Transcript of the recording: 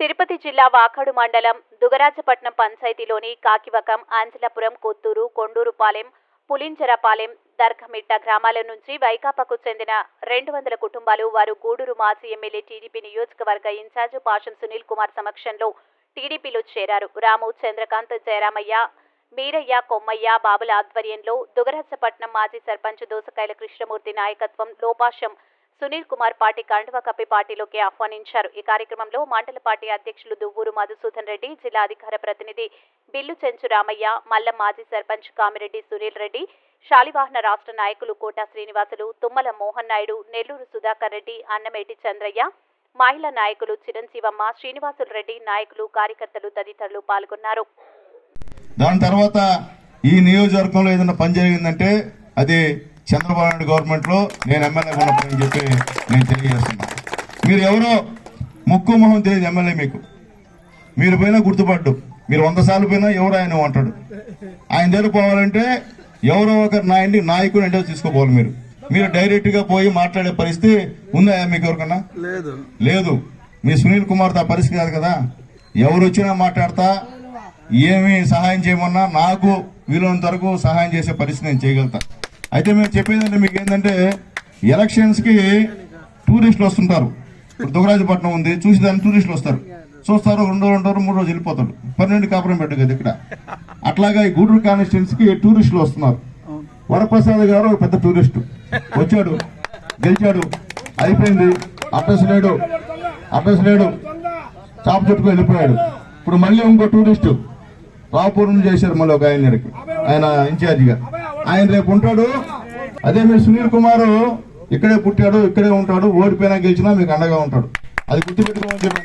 తిరుపతి జిల్లా వాకాడు మండలం దుగరాజపట్నం పంచాయతీలోని కాకివకం ఆంజలపురం కొత్తూరు కొండూరుపాలెం పులింజరపాలెం దర్గమిట్ట గ్రామాల నుంచి వైకాపాకు చెందిన రెండు వందల కుటుంబాలు వారు గూడూరు మాజీ ఎమ్మెల్యే టీడీపీ నియోజకవర్గ ఇన్ఛార్జ్ పాషం సునీల్ కుమార్ సమక్షంలో టీడీపీలో చేరారు. రాము చంద్రకాంత్ జయరామయ్య మీరయ్య కొమ్మయ్య బాబుల ఆధ్వర్యంలో దుగరాజపట్నం మాజీ సర్పంచ్ దోసకాయల కృష్ణమూర్తి నాయకత్వం లోపాశం సునీల్ కుమార్ పార్టీ కండువా కప్పి పార్టీలోకి ఆహ్వానించారు. ఈ కార్యక్రమంలో మండల పార్టీ అధ్యక్షులు దువ్వూరు మధుసూదన్ రెడ్డి జిల్లా అధికార ప్రతినిధి బిల్లు చెంచు రామయ్య మల్లం మాజీ సర్పంచ్ కామిరెడ్డి సునీల్ రెడ్డి శాలివాహన రాష్ట్ర నాయకులు కోటా శ్రీనివాసులు తుమ్మల మోహన్ నాయుడు నెల్లూరు సుధాకర్ రెడ్డి అన్నమేటి చంద్రయ్య మహిళా నాయకులు చిరంజీవమ్మ శ్రీనివాసులు రెడ్డి నాయకులు కార్యకర్తలు తదితరులు పాల్గొన్నారు. దాని తర్వాత ఈ నియోజకవర్గంలో ఏదైనా పని జరిగిందంటే అది చంద్రబాబు నాయుడు గవర్నమెంట్లో నేను ఎమ్మెల్యే ఉన్నప్పుడు అని చెప్పి నేను తెలియజేస్తున్నా. మీరు ఎవరో ముక్కు మొహం తెలియదు ఎమ్మెల్యే మీకు. మీరు పోయినా గుర్తుపడ్డు. మీరు వంద సార్లు పోయినా ఎవరు ఆయన అంటాడు. ఆయన దగ్గర పోవాలంటే ఎవరో ఒకరు నాయన్ని నాయకుడు అంటే తీసుకోపోవాలి మీరు. మీరు డైరెక్ట్గా పోయి మాట్లాడే పరిస్థితి ఉందా మీకు ఎవరికన్నా? లేదు. లేదు. మీ సునీల్ కుమార్ ఆ పరిస్థితి కాదు కదా. ఎవరు వచ్చినా మాట్లాడతా. ఏమి సహాయం చేయమన్నా నాకు వీలైనంత వరకు సహాయం చేసే పరిస్థితి నేను చేయగలుగుతా. అయితే మేము చెప్పేదంటే మీకు ఏంటంటే ఎలక్షన్స్కి టూరిస్టులు వస్తుంటారు. ఇప్పుడు దుగరాజపట్నం ఉంది చూసి దాన్ని టూరిస్టులు వస్తారు. చూస్తారు రెండు రోజులు ఉంటారు మూడు రోజులు వెళ్ళిపోతారు. పన్నెండు కాపురం పెట్టు కదా ఇక్కడ. అట్లాగా ఈ గూడూరు కాన్స్టిట్యున్సీకి టూరిస్టులు వస్తున్నారు. వరప్రసాద్ గారు ఒక పెద్ద టూరిస్టు. వచ్చాడు గెలిచాడు అయిపోయింది. అడ్రస్ లేడు అడ్రస్ లేడు. చాప చుట్టుకు వెళ్ళిపోయాడు. ఇప్పుడు మళ్ళీ ఇంకో టూరిస్టు రాపూర్ చేశారు మళ్ళీ ఒక ఆయన ఆయన ఇన్ఛార్జిగా. ఆయన రేపు ఉంటాడు. అదే మీరు సునీల్ కుమార్ ఇక్కడే పుట్టాడు ఇక్కడే ఉంటాడు ఓడిపోయినా గెలిచినా మీకు అండగా ఉంటాడు. అది గుర్తుపెట్టుకోమని చెప్పి